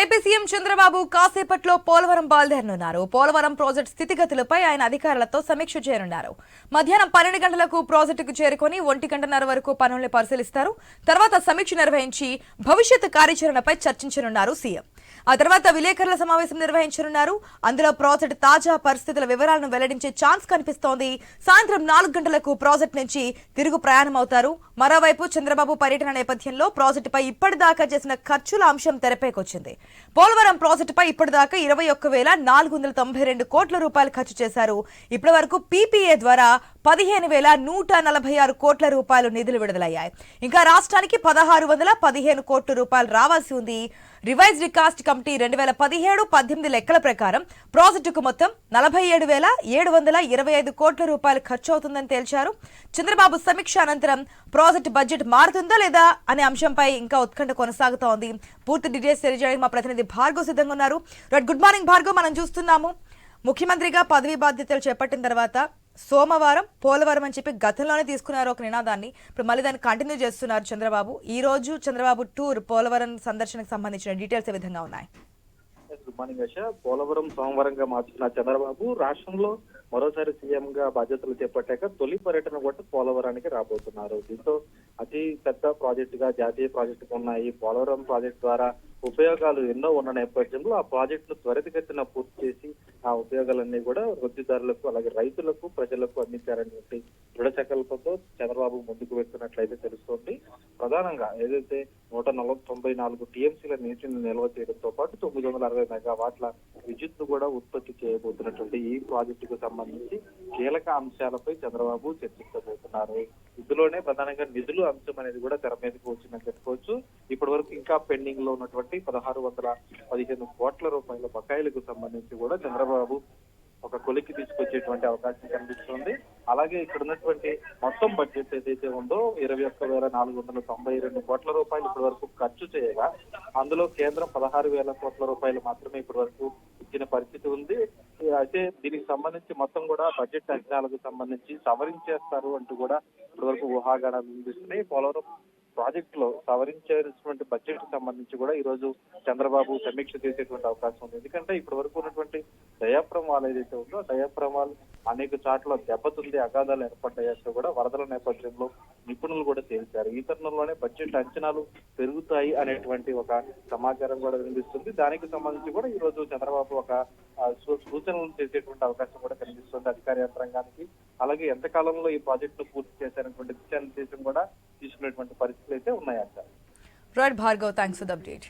AP CM Chandrababu కాసేపట్లో పోలవరం బయలుదేరనున్నారు. Polavaram project స్థితిగతులపై ఆయన అధికారులతో సమీక్ష చేయనున్నారు. మధ్యాహ్నం పన్నెండు గంటలకు ప్రాజెక్టుకు చేరుకొని ఒంటి గంటన్నర వరకు పనుల్ని పరిశీలిస్తారు. తర్వాత సమీక్ష నిర్వహించి భవిష్యత్ కార్యాచరణపై చర్చించనున్నారు సీఎం. ఆ తర్వాత విలేకరుల సమావేశం నిర్వహించనున్నారు. అందులో ప్రాజెక్టు తాజా పరిస్థితుల వివరాలను వెల్లడించే ఛాన్స్ కనిపిస్తోంది. సాయంత్రం నాలుగు గంటలకు ప్రాజెక్టు నుంచి తిరుగు ప్రయాణం అవుతారు మరోవైపు చంద్రబాబు పర్యటన నేపథ్యంలో ప్రాజెక్టుపై ఇప్పటిదాకా చేసిన ఖర్చుల అంశం తెరపైకొచ్చింది. పోలవరం ప్రాజెక్టుపై ఇప్పటిదాకా ఇరవై ఒక్క వేల నాలుగు వందల తొంభై రెండు కోట్ల రూపాయలు ఖర్చు చేశారు. ఇప్పటి వరకు పీపీఏ ద్వారా పదిహేను వేల నూట నలభై ఆరు కోట్ల రూపాయలు నిధులు విడుదలయ్యాయి. ఇంకా రాష్ట్రానికి పదహారు వందల పదిహేను కోట్ల రూపాయలు రావాల్సి ఉంది. రివైజ్ రికాస్ట్ కమిటీ రెండు వేల పదిహేడు పద్దెనిమిది లెక్కల ప్రకారం ప్రాజెక్టుకు మొత్తం నలభై ఏడు వేల ఏడు వందల ఇరవై ఐదు కోట్ల రూపాయలు ఖర్చు అవుతుందని తేల్చారు. చంద్రబాబు సమీక్ష అనంతరం ప్రాజెక్టు బడ్జెట్ మారుతుందా లేదా అనే అంశంపై ఇంకా ఉత్కంఠ కొనసాగుతోంది. పూర్తి డీటెయిల్స్ తెలియజేయడానికి మా ప్రతినిధి భార్గవ్ సిద్ధంగా ఉన్నారు. Right good morning Bhargav. మనం చూస్తున్నాము. ముఖ్యమంత్రిగా పదవీ బాధ్యతలు చేపట్టిన తర్వాత సోమవారం పోలవరం అని చెప్పి గతంలోనే తీసుకున్నారు ఒక నినాదాన్ని. ఇప్పుడు మళ్ళీ దాన్ని కంటిన్యూ చేస్తున్నారు చంద్రబాబు. ఈ రోజు చంద్రబాబు టూర్ పోలవరం సందర్శనకు సంబంధించిన డీటెయిల్స్ ఏ విధంగా ఉన్నాయి? గుడ్ మార్నింగ్ పోలవరం సోమవారంగా మార్చిన చంద్రబాబు రాష్ట్రంలో మరోసారి సీఎం గా బాధ్యతలు చేపట్టాక తొలి పర్యటన కూడా పోలవరానికి రాబోతున్నారు. దీంతో అతి పెద్ద ప్రాజెక్టుగా జాతీయ ప్రాజెక్టులు ఉన్నాయి పోలవరం ప్రాజెక్ట్ ద్వారా ఉపయోగాలు ఎన్నో ఉన్న నేపథ్యంలో ఆ ప్రాజెక్టును త్వరితగతిన పూర్తి చేసి ఆ ఉపయోగాలన్నీ కూడా వృద్ధిదారులకు అలాగే రైతులకు ప్రజలకు అందించారనేటువంటి దృఢ సంకల్పంతో చంద్రబాబు ముందుకు వెళ్తున్నట్లయితే తెలుస్తోంది. ప్రధానంగా ఏదైతే నూట నలభై తొంభై నాలుగు టీఎంసీల నీటిని నిల్వ చేయడంతో పాటు తొమ్మిది వందల అరవై మెగావాట్ల విద్యుత్ కూడా ఉత్పత్తి చేయబోతున్నటువంటి ఈ ప్రాజెక్టుకు సంబంధించి కీలక అంశాలపై చంద్రబాబు చర్చించబోతున్నారు. ఇందులోనే ప్రధానంగా నిధులు అంశం అనేది కూడా తెర మీదకి వచ్చిందని చెప్పుకోవచ్చు. ఇప్పటి వరకు ఇంకా పెండింగ్లో ఉన్నటువంటి పదహారు వందల పదిహేను కోట్ల రూపాయల బకాయిలకు సంబంధించి కూడా చంద్రబాబు ఒక కొలికి తీసుకొచ్చేటువంటి అవకాశం కనిపిస్తుంది. అలాగే ఇక్కడ ఉన్నటువంటి మొత్తం బడ్జెట్ ఏదైతే ఉందో ఇరవై ఒక్క వేల నాలుగు వందల తొంభై రెండు కోట్ల రూపాయలు ఇప్పటి వరకు ఖర్చు చేయగా అందులో కేంద్రం పదహారు వేల కోట్ల రూపాయలు మాత్రమే ఇప్పటి వరకు ఇచ్చిన పరిస్థితి ఉంది. అయితే దీనికి సంబంధించి మొత్తం కూడా బడ్జెట్ అంచనాలకు సంబంధించి సవరించేస్తారు అంటూ కూడా ఇప్పటి వరకు ఊహాగానాలు వినిపిస్తున్నాయి. పోలవరం ప్రాజెక్ట్లో సవరించేటువంటి బడ్జెట్ సంబంధించి కూడా ఈ రోజు చంద్రబాబు సమీక్ష చేసేటువంటి అవకాశం ఉంది. ఎందుకంటే ఇప్పటి వరకు ఉన్నటువంటి దయాప్రమాలు ఏదైతే ఉందో దయాప్రమాలు అనేక చాట్ల దెబ్బతుంది అగాధాలు ఏర్పడ్డాయంటూ కూడా వరదల నేపథ్యంలో నిపుణులు కూడా తేల్చారు. ఈ తరుణంలోనే బడ్జెట్ అంచనాలు పెరుగుతాయి అనేటువంటి ఒక సమాచారం కూడా వినిపిస్తుంది. దానికి సంబంధించి కూడా ఈ రోజు చంద్రబాబు ఒక సూచనలు చేసేటువంటి అవకాశం కూడా కనిపిస్తుంది అధికార యంత్రాంగానికి. అలాగే ఎంత కాలంలో ఈ ప్రాజెక్టు పూర్తి చేశారనేటువంటి దిశానిర్దేశం కూడా తీసుకునేటువంటి పరిస్థితులు అయితే ఉన్నాయంట right Bhargav thanks for the update